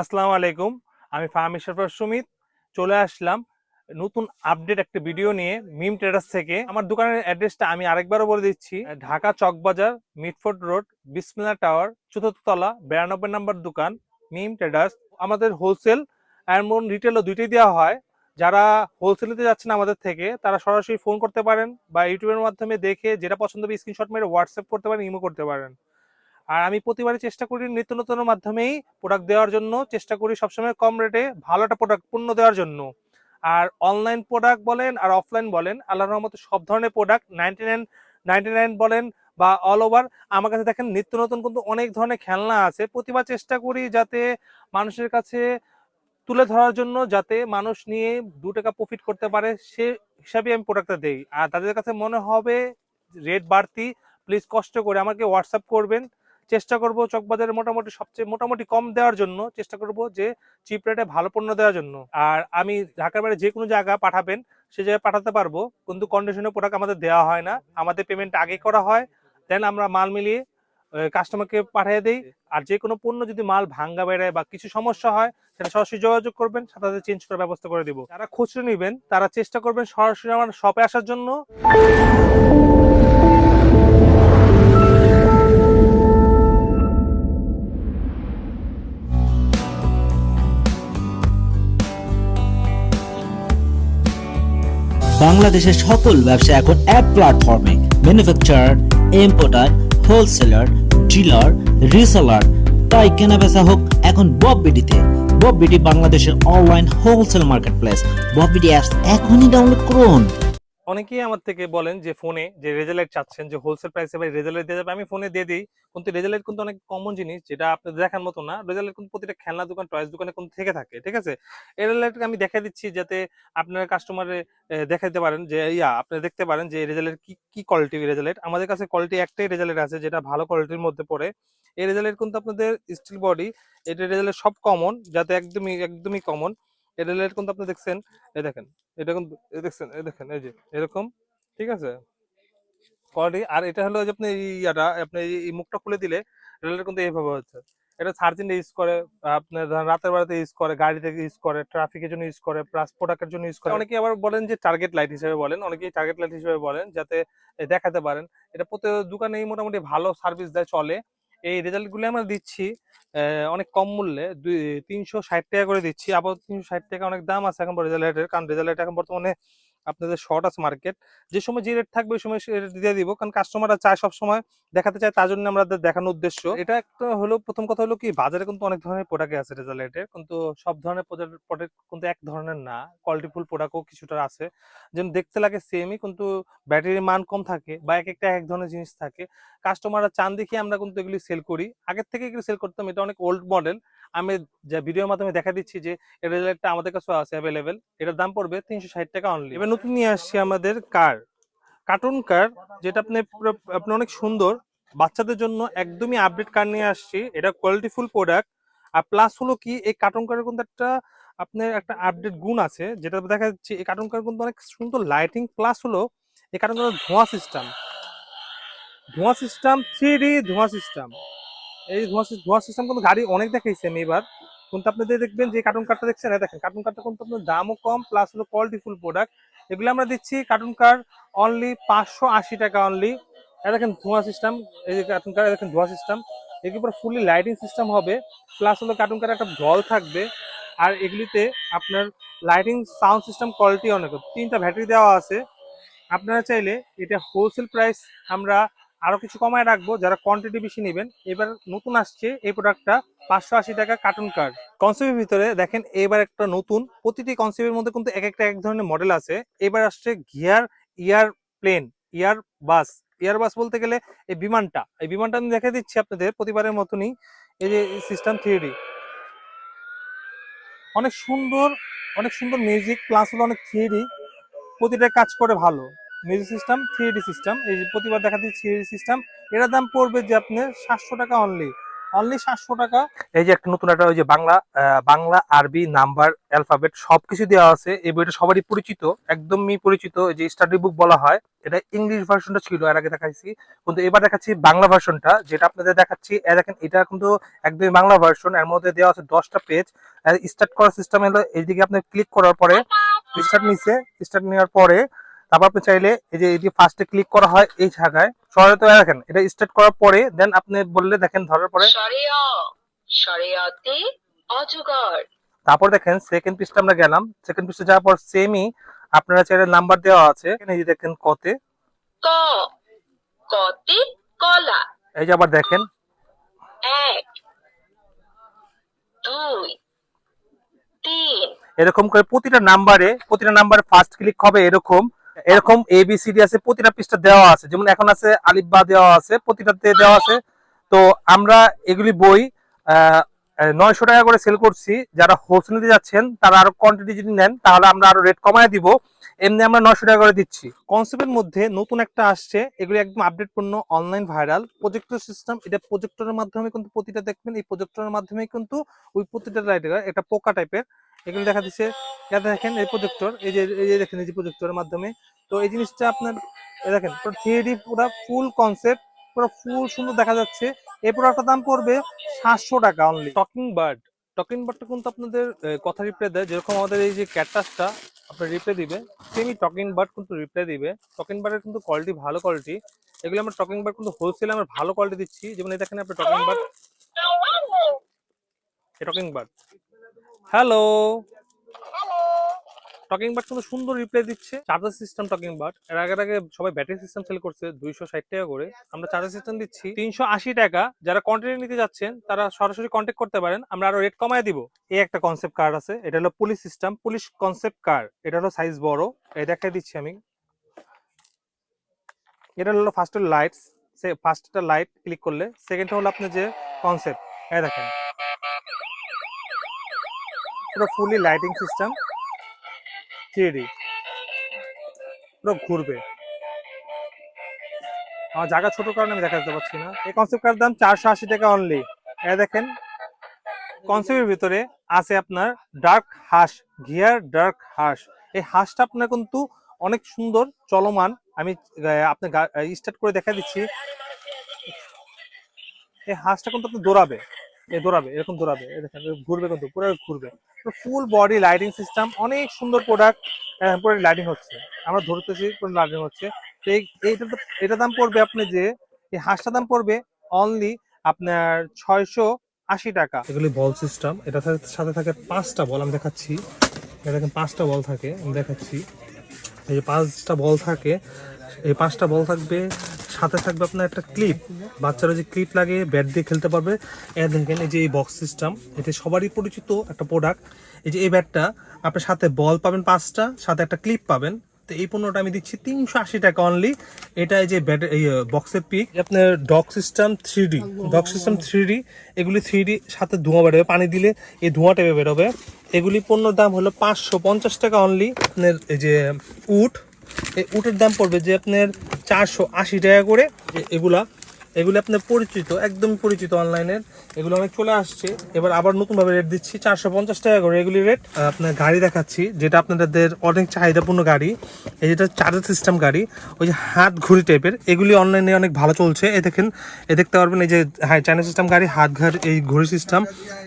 আসসালামু আলাইকুম, আমি ফাহামি সরফর সুমিত। চলে আসলাম নতুন আপডেট একটা ভিডিও নিয়ে মিম ট্রেডার্স থেকে। আমার দোকানের অ্যাড্রেসটা আমি আরেকবারও বলে দিচ্ছি। Dhaka Chawkbazar Mitford road, Bismillah tower চতুর্থ তলা, বিরানব্বই নম্বর দোকান, মিম ট্রেডার্স আমাদের হোলসেল এমন রিটেলও দুইটাই দেওয়া হয়। যারা হোলসেলেতে যাচ্ছেন আমাদের থেকে, তারা সরাসরি ফোন করতে পারেন বা ইউটিউবের মাধ্যমে দেখে, যেটা পছন্দ হবে স্ক্রিনশট মেরে হোয়াটসঅ্যাপ করতে পারেন ইমো করতে পারেন। আর আমি প্রতিবারই চেষ্টা করি নিত্য নতুন মাধ্যমেই প্রোডাক্ট দেওয়ার জন্য। চেষ্টা করি সবসময় কম রেটে ভালো একটা প্রোডাক্ট পণ্য দেওয়ার জন্য। আর অনলাইন প্রোডাক্ট বলেন আর অফলাইন বলেন, আল্লাহর রহমতে সব ধরনের product ninety nine ninety nine বলেন বা অল ওভার আমার কাছে দেখেন নিত্য নতুন কিন্তু অনেক ধরনের খেলনা আছে। প্রতিবার চেষ্টা করি যাতে মানুষের কাছে তুলে ধরার জন্য, যাতে মানুষ নিয়ে দু টাকা প্রফিট করতে পারে, সে হিসাবে আমি প্রোডাক্টটা দেই। আর তাদের কাছে মনে হবে রেট বাড়তি প্লিজ কষ্ট করে আমাকে হোয়াটসঅ্যাপ করবেন। চেষ্টা করব চকবাজারে মোটামুটি সবচেয়ে মোটামুটি কম দেওয়ার জন্য, চেষ্টা করব যে চিপ রেটে ভালো পণ্য দেওয়ার জন্য। আর আমি ঢাকার বাইরে যে কোনো জায়গা পাঠাবেন, সে জায়গায় পাঠাতে পারব, কিন্তু কন্ডিশনের প্রোডাক্ট আমাদের দেওয়া হয় না। আমাদের পেমেন্ট আগে করা হয় দেন আমরা মাল মিলিয়ে কাস্টমারকে পাঠিয়ে দেই। আর যে কোনো পণ্য যদি মাল ভাঙ্গা বেড়ায় বা কিছু সমস্যা হয়, সেটা সরাসরি যোগাযোগ করবেন, সাথে সাথে চেঞ্জ করার ব্যবস্থা করে দিব। যারা খুচরো নেবেন, তারা চেষ্টা করবেন সরাসরি আমার শপে আসার জন্য। বাংলাদেশের সকল ব্যবসা এখন এক প্ল্যাটফর্মে manufacture importer wholesaler dealer reseller তাই কেনা বেচা হোক এখন বব বিডিতে বব বিডি বাংলাদেশের online wholesale marketplace Bob BD apps এখনই ডাউনলোড করুন। অনেকেই আমার থেকে বলেন যে ফোনে যে রেজাল্ট চাচ্ছেন, যে হোলসেল প্রাইসে ভাই রেজাল্ট দিয়ে যাবে, আমি ফোনে দিয়ে দিই। কিন্তু রেজাল্ট কিন্তু অনেক কমন জিনিস যেটা আপনি দেখার মতো না। রেজাল্ট কিন্তু প্রতিটা খেলনা দোকান টয়েস দোকানে কিন্তু থেকে থাকে, ঠিক আছে? এই রেজাল্টকে আমি দেখা দিচ্ছি যাতে আপনার কাস্টমারে দেখাতে পারেন যে, ইয়া, আপনি দেখতে পারেন যে রেজাল্টের কি কি কোয়ালিটি রেজাল্ট আমাদের কাছে কোয়ালিটি একটাই রেজাল্ট আছে যেটা ভালো কোয়ালিটির মধ্যে পড়ে। এই রেজাল্ট কিন্তু আপনাদের স্টিল বডি এটা রেজাল্ট সব কমন যাতে একদমই একদমই কমন এই রেজাল্ট কিন্তু আপনি দেখছেন, এই দেখেন, এটা কিন্তু দেখছেন, এই দেখেন, এই যে, এরকম, ঠিক আছে? কোয়ালিটি আর এটা হলো যে আপনি ইয়াটা, আপনি এই- মুখটা খুলে দিলে রেলের কিন্তু এইভাবে হচ্ছে। এটা সার্জিন ইউজ করে, আপনার রাতের বেলাতে ইউজ করে, গাড়িতে ইউজ করে ট্রাফিকের জন্য ইউজ করে প্লাস প্রোডাক্টের জন্য ইউজ করে। অনেকে আবার বলেন যে টার্গেট লাইট হিসেবে বলেন, অনেকেই টার্গেট লাইট হিসেবে বলেন যাতে দেখাতে পারেন। এটা প্রত্যেক দোকানেই মোটামুটি ভালো সার্ভিস দেয়, চলে। এই রেজাল্টগুলো আমরা দিচ্ছি। অনেক কম মূল্যে দুই, তিনশো ষাট টাকা করে দিচ্ছি। আবার তিনশো ষাট টাকা অনেক দাম আছে এখন রেজাল্টের কারণ রেজাল্ট এখন বর্তমানে আপনাদের শর্ট আছে মার্কেট। যে সময় যে রেট থাকবে ওই সময় রেট দিয়ে দিব। কারণ কাস্টমাররা চায় সব সময় দেখাতে চায়, তার জন্য আমাদের দেখানোর উদ্দেশ্য। এটা একটা হলো, প্রথম কথা হলো কি, বাজারে কিন্তু অনেক ধরনের প্রোডাক্ট আছে রেজাল্টের কিন্তু সব ধরনের প্রোডাক্ট কিন্তু এক ধরনের না। কোয়ালিটিফুল প্রোডাক্টও কিছুটা আছে। যেন দেখতে লাগে সেমই কিন্তু ব্যাটারির মান কম থাকে বা এক একটা এক ধরনের জিনিস থাকে। কাস্টমাররা চান দেখে আমরা কিন্তু এগুলি সেল করি। আগের থেকে এগুলি সেল করতাম। এটা অনেক ওল্ড মডেল আমি যা ভিডিওর মাধ্যমে দেখা দিচ্ছি যে এর রেজাল্টটা আমাদের কাছে আছে অ্যাভেলেবেল এটার দাম পড়বে তিনশো ষাট টাকা অনলি এবার নতুন নিয়ে আসছি আমাদের কার কার্টুন কার যেটা আপনি আপনি অনেক সুন্দর। বাচ্চাদের জন্য একদমই আপডেট কার নিয়ে আসছি। এটা কোয়ালিটিফুল প্রোডাক্ট আর প্লাস হলো কি, এই কার্টুন কারের কিন্তু একটা, আপনার একটা আপডেট গুণ আছে, যেটা দেখা যাচ্ছে এই কার্টুন কার কিন্তু অনেক সুন্দর লাইটিং প্লাস হলো, এই কার্টুন কারের ধোঁয়া সিস্টেম ধোঁয়া সিস্টেম থ্রি ধোঁয়া সিস্টেম এই ধোঁয়া সিস- ধোঁয়া সিস্টেম কিন্তু গাড়ি অনেক দেখাইছে আমি এবার। কিন্তু আপনাদের দেখবেন যে কার্টুন কারটা দেখছেন দেখেন কার্টুন কারটা কিন্তু আপনার দামও কম প্লাস হলো কোয়ালিটিফুল প্রোডাক্ট এগুলো আমরা দিচ্ছি কার্টুন কার অনলি পাঁচশো আশি টাকা অনলি দেখেন ধোঁয়া সিস্টেম এই যে কার্টুন কার দেখেন ধোঁয়া সিস্টেম এগুলো পুরো ফুললি লাইটিং সিস্টেম হবে প্লাস হলো কার্টুন কার একটা জল থাকবে। আর এগুলিতে আপনার লাইটিং সাউন্ড সিস্টেম কোয়ালিটি অনেক। তিনটা ব্যাটারি দেওয়া আছে। আপনারা চাইলে এটা হোলসেল প্রাইস আমরা আরও কিছু কমায় রাখব, যারা কোয়ান্টিটি বেশি নেবেন। এবার নতুন আসছে এই প্রোডাক্টটা পাঁচশো আশি টাকা কার্টুন কার্ড কনসেপ্টের ভিতরে দেখেন, এবার একটা নতুন, প্রতিটি কনসেপ্টের মধ্যে কিন্তু এক একটা এক ধরনের মডেল আছে। এবার আসছে গিয়ার ইয়ার প্লেন ইয়ার বাস ইয়ার বাস বলতে গেলে এই বিমানটা। এই বিমানটা আমি দেখে দিচ্ছি আপনাদের প্রতিবারের মতনই। এই যে সিস্টেম থ্রি অনেক সুন্দর অনেক সুন্দর মিউজিক প্লাস হলো অনেক থ্রি প্রতিটা কাজ করে ভালো। মিউজিক সিস্টেম থ্রি সিস্টেম এই প্রতিবার দেখা দিচ্ছি থ্রি সিস্টেম এটার দাম পড়বে যে আপনি সাতশো টাকা অনলি অনলি সাতশো টাকা। এই যে একটা নতুন একটা ওই যে বাংলা বাংলা, আরবি, নাম্বার অ্যালফাবেট সবকিছু দেওয়া আছে। এই বইটা সবারই পরিচিত, একদমই পরিচিত যে স্টাডি বুক বলা হয়, এটা ইংলিশ ভার্সনটা ছিল, এর আগে দেখাইছি। কিন্তু এবার দেখাচ্ছি বাংলা ভার্সনটা যেটা আপনাদের দেখাচ্ছি দেখেন, এটা কিন্তু একদমই বাংলা ভার্সন এর মধ্যে দেওয়া আছে দশটা পেজ স্টার্ট করার সিস্টেম হলো, এইদিকে আপনি ক্লিক করার পরে স্টার্ট নিচে স্টার্ট নেওয়ার পরে তারপর আপনি চাইলে এই যে যে ফার্স্টে ক্লিক করা হয় এই জায়গায়। সরাতে দেখেন এটা স্টার্ট করার পরে দেন আপনি বললে দেখেন ধরার পরে তারপর দেখেন সেকেন্ড পিসটা আমরা গেলাম। সেকেন্ড পিসটা যাওয়ার পর সেমই আপনারা চাইলে নাম্বার দেওয়া আছে। এখানে এই যে দেখেন কতে। ক কতে কলা। এই যে আবার দেখেন। এক দুই তিন। এরকম করে প্রতিটা নাম্বারে প্রতিটা নাম্বারে ফার্স্ট ক্লিক হবে এরকম। এরকম এ বি সি ডি আছে, প্রতিটা পৃষ্ঠা দেওয়া আছে। যেমন এখন আছে আলিফ বা দেওয়া আছে, প্রতিটাতে দেওয়া আছে। তো আমরা এগুলি বই নয়শো টাকা করে সেল করছি। যারা হোলসেল নিতে যাচ্ছেন, তারা আরও কোয়ান্টিটি যদি নেন, তাহলে আমরা আরও রেট কমায় দিব। এমনি আমরা নয়শো টাকা করে দিচ্ছি। কনসেপ্টের মধ্যে নতুন একটা আসছে। এগুলি একদম আপডেট পণ্য অনলাইন ভাইরাল প্রজেক্টর সিস্টেম এটা প্রজেক্টরের মাধ্যমে কিন্তু প্রতিটা দেখবেন। এই প্রজেক্টরের মাধ্যমে কিন্তু ওই প্রতিটা লাইটের একটা পোকা টাইপের এগুলো দেখা দিচ্ছে। এটা দেখেন এই প্রজেক্টর, এই যে এই যে দেখেন এই যে প্রজেক্টরের মাধ্যমে। তো এই জিনিসটা আপনার দেখেন থ্রি পুরো ফুল কনসেপ্ট পুরো ফুল সুন্দর দেখা যাচ্ছে। এই প্রোডাক্টটার দাম পড়বে সাতশো টাকা অনলি টকিং বার্ড টকিং বার্ডটা কিন্তু আপনাদের কথা রিপ্লাই দেয়। যেরকম আমাদের এই যে ক্যাটাসটা আপনার রিপ্লাই দিবে সেমই টকিং বার্ড কিন্তু রিপ্লাই দিবে। টকিং বার্ডের কিন্তু কোয়ালিটি ভালো কোয়ালিটি এগুলো আমরা টকিং বার্ড কিন্তু হোলসেলে আমরা ভালো কোয়ালিটি দিচ্ছি। যেমন এই দেখেন আপনার talking bird talking bird hello talking bird কিন্তু সুন্দর রিপ্লাই দিচ্ছে। চার্জার সিস্টেম টকিং বার্ড এর আগে আগে সবাই ব্যাটারি সিস্টেম সেল করছে দুইশো ষাট টাকা করে। আমরা চার্জার সিস্টেম দিচ্ছি তিনশো আশি টাকা। যারা কন্টেন্ট নিতে যাচ্ছেন তারা সরাসরি কন্ট্যাক্ট করতে পারেন। আমরা আরও রেট কমায় দিব। এই একটা কনসেপ্ট কার্ড আছে। এটা হলো police system police concept card এটা হলো সাইজ বড়। এই দেখাই দিচ্ছি আমি। এটা হলো ফার্স্ট লাইটস সে ফার্স্টটা লাইট ক্লিক করলে সেকেন্ডটা হলো আপনার যে কনসেপ্ট এই দেখেন। পুরো ফুলি লাইটিং সিস্টেম থ্রি পুরো ঘুরবে। আমার জায়গা ছোট কারণে আমি দেখাতে পারছি না। এই কনসেপ্টটার দাম? চারশো আশি টাকা অনলি এ দেখেন কনসেপ্টের ভিতরে আছে আপনার ডার্ক হাঁস ঘিয়ার ডার্ক হাঁস এই হাঁসটা আপনার কিন্তু অনেক সুন্দর, চলমান। আমি আপনার স্টার্ট করে দেখা দিচ্ছি। এই হাঁসটা কিন্তু আপনি দৌড়াবে। এ দৌড়াবে, এরকম দৌড়াবে। দেখেন, ঘুরবে কিন্তু, পুরো ঘুরবে। ফুল বডি লাইটিং সিস্টেম অনেক সুন্দর প্রোডাক্ট পুরো লাইটিং হচ্ছে। আমরা ধরতেছি পুরো লাইটিং হচ্ছে। তো এইটা এটা দাম পড়বে আপনি যে, এই হাঁসটা দাম পড়বে অনলি আপনার ছয়শো আশি টাকা। এগুলি বল সিস্টেম এটা সাথে থাকে পাঁচটা বল আমি দেখাচ্ছি। দেখেন পাঁচটা বল থাকে, আমি দেখাচ্ছি। এই যে পাঁচটা বল থাকে এই পাঁচটা বল থাকবে, সাথে থাকবে আপনার একটা ক্লিপ। বাচ্চারা যে ক্লিপ লাগে, ব্যাট দিয়ে খেলতে পারবে। এ দেখেন, এই যে এই বক্স সিস্টেম এটা সবারই পরিচিত একটা প্রোডাক্ট এই যে এই ব্যাটটা আপনার সাথে বল পাবেন পাঁচটা, সাথে একটা ক্লিপ পাবেন। তো এই পণ্যটা আমি দিচ্ছি তিনশো আশি টাকা অনলি এটা এই যে ব্যাট, এই বক্সের পিক আপনার dock system three D dock system three D এগুলি থ্রি ডি সাথে ধোঁয়া বেরোবে, পানি দিলে এই ধোঁয়া টেপে বেরোবে। এগুলি পণ্যর দাম হলো পাঁচশো পঞ্চাশ টাকা অনলি আপনার এই যে উট এই উটের দাম পড়বে যে আপনার চারশো আশি টাকা করে। এগুলা, এগুলো আপনার পরিচিত, একদম পরিচিত অনলাইনের। এগুলো অনেক চলে আসছে। এবার আবার নতুন ভাবে রেট দিচ্ছি, চারশো পঞ্চাশ টাকা করে এগুলি রেট আপনার গাড়ি দেখাচ্ছি, যেটা আপনাদের অনেক চাহিদাপূর্ণ গাড়ি। এই যেটা চার্জার সিস্টেম গাড়ি, ওই যে হাত ঘুরি টাইপের এগুলি অনলাইনে অনেক ভালো চলছে। এ দেখেন, এ দেখতে পারবেন এই যে হ্যাঁ চাইনা সিস্টেম গাড়ি, হাত ঘর এই ঘড়ি সিস্টেম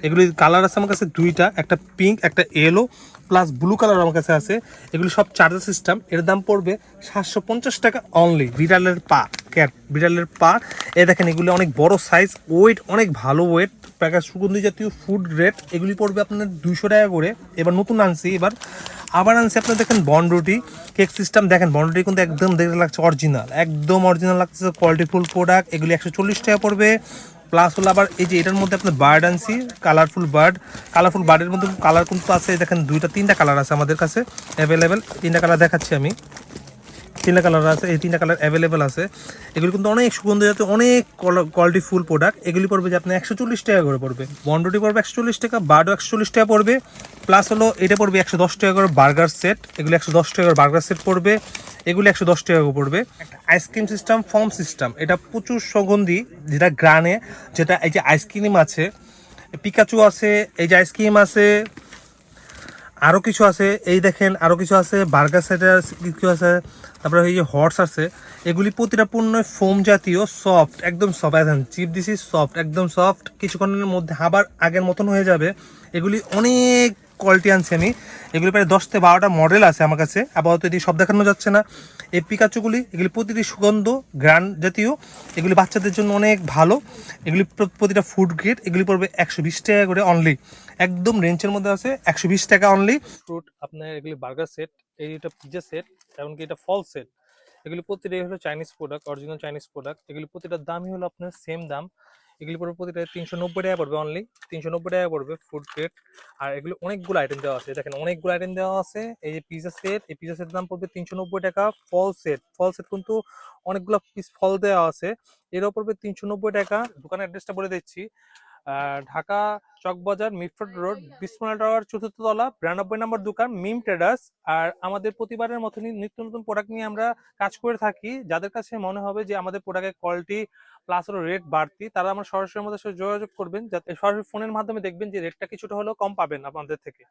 এগুলি কালার আছে আমার কাছে দুইটা, একটা পিঙ্ক একটা এলো প্লাস ব্লু কালার আমার কাছে আছে। এগুলি সব চার্জার সিস্টেম এর দাম পড়বে সাতশো পঞ্চাশ টাকা অনলি বিড়ালের পা ক্যাট বিড়ালের পা। এ দেখেন, এগুলি অনেক বড় সাইজ ওয়েট অনেক ভালো ওয়েট প্যাকেজ সুগন্ধি জাতীয় ফুড রেট এগুলি পড়বে আপনার দুইশো টাকা করে। এবার নতুন আনছি, এবার আবার আনছি আপনার দেখেন বন্ডরুটি কেক সিস্টেম দেখেন বন্ডরুটি কিন্তু একদম দেখতে লাগছে অরিজিনাল একদম অরিজিনাল লাগছে কোয়ালিটিফুল প্রোডাক্ট এগুলি একশো চল্লিশ টাকা পড়বে। প্লাস হলো আবার এই যে এটার মধ্যে আপনার বার্ড আনছি কালারফুল বার্ড কালারফুল বার্ডের মধ্যে কালার কিন্তু আছে, দেখেন দুইটা, তিনটা কালার আছে আমাদের কাছে অ্যাভেলেবেল তিনটা কালার দেখাচ্ছি আমি। তিনটা কালার আছে, এই তিনটা কালার অ্যাভেলেবেল আছে। এগুলি কিন্তু অনেক সুগন্ধ জাতীয়, অনেক কোয়ালিটি ফুল প্রোডাক্ট এগুলি পড়বে যে আপনি একশো চল্লিশ টাকা করে পড়বে। বন্ডটি পড়বে একশো চল্লিশ টাকা বার্ডও একশো চল্লিশ টাকা পড়বে। প্লাস হলো এটা পড়বে একশো দশ টাকা করে বার্গার সেট এগুলি একশো দশ টাকা করে বার্গার সেট পড়বে। এগুলি একশো দশ টাকা পড়বে। আইসক্রিম সিস্টেম ফর্ম সিস্টেম এটা প্রচুর সুগন্ধি, যেটা গ্রানে যেটা এই যে আইসক্রিম আছে পিকাচু আছে, এই যে আইসক্রিম আছে আরও কিছু আছে, এই দেখেন আরও কিছু আছে বার্গার সেটার কিছু আছে, তারপরে এই যে হর্স আছে, এগুলি প্রতিটা পণ্য ফোম জাতীয় সফট একদম সফট এখন চিপ দিছি সফট একদম সফট কিছুক্ষণের মধ্যে আবার আগের মতন হয়ে যাবে। এগুলি অনেক কোয়ালিটি আনছি আমি। এগুলি প্রায় দশ থেকে বারোটা মডেল আছে আমার কাছে। আপাতত এটি সব দেখানো যাচ্ছে না। এই পিকাচুগুলি এগুলি প্রতিটি সুগন্ধ গ্রান জাতীয়। এগুলি বাচ্চাদের জন্য অনেক ভালো। এগুলি প্রতিটা ফুড গ্রেড এগুলি পড়বে একশো বিশ টাকা করে অনলি একদম রেঞ্জের মধ্যে আছে, একশো বিশ টাকা অনলি ফ্রুট আপনার এগুলি বার্গার সেট এইটা পিজা সেট এমনকি এটা ফল সেট এগুলি প্রতিটাই হলো Chinese product original Chinese product এগুলি প্রতিটার দামই হলো আপনার সেম দাম। এগুলি পড়বে প্রতিটা তিনশো নব্বই টাকা পড়বে অনলি তিনশো নব্বই টাকা পড়বে ফুড গ্রেড আর এগুলো অনেকগুলো আইটেম দেওয়া আছে। দেখেন অনেকগুলো আইটেম দেওয়া আছে। এই যে পিজা সেট এই পিজা সেটের দাম পড়বে তিনশো নব্বই টাকা। ফল সেট ফল সেট কিন্তু অনেকগুলো পিস ফল দেওয়া আছে। এরও পড়বে তিনশো নব্বই টাকা। দোকানের অ্যাড্রেসটা বলে দিচ্ছি। Dhaka Chawkbazar Mitford road Bismillah tower, চতুর্থ তলা, বিরানব্বই নম্বর দোকান, মিম ট্রেডার্স। আর আমাদের প্রতিবারের মতনই নিত্য নতুন প্রোডাক্ট নিয়ে আমরা কাজ করে থাকি। যাদের কাছে মনে হবে যে আমাদের প্রোডাক্টের কোয়ালিটি প্লাস হলো রেট বাড়তি, তারা আমার সরাসরি আমাদের সাথে যোগাযোগ করবেন। যাতে সরাসরি ফোনের মাধ্যমে দেখবেন যে রেটটা কিছুটা হলেও কম পাবেন আপনাদের থেকে।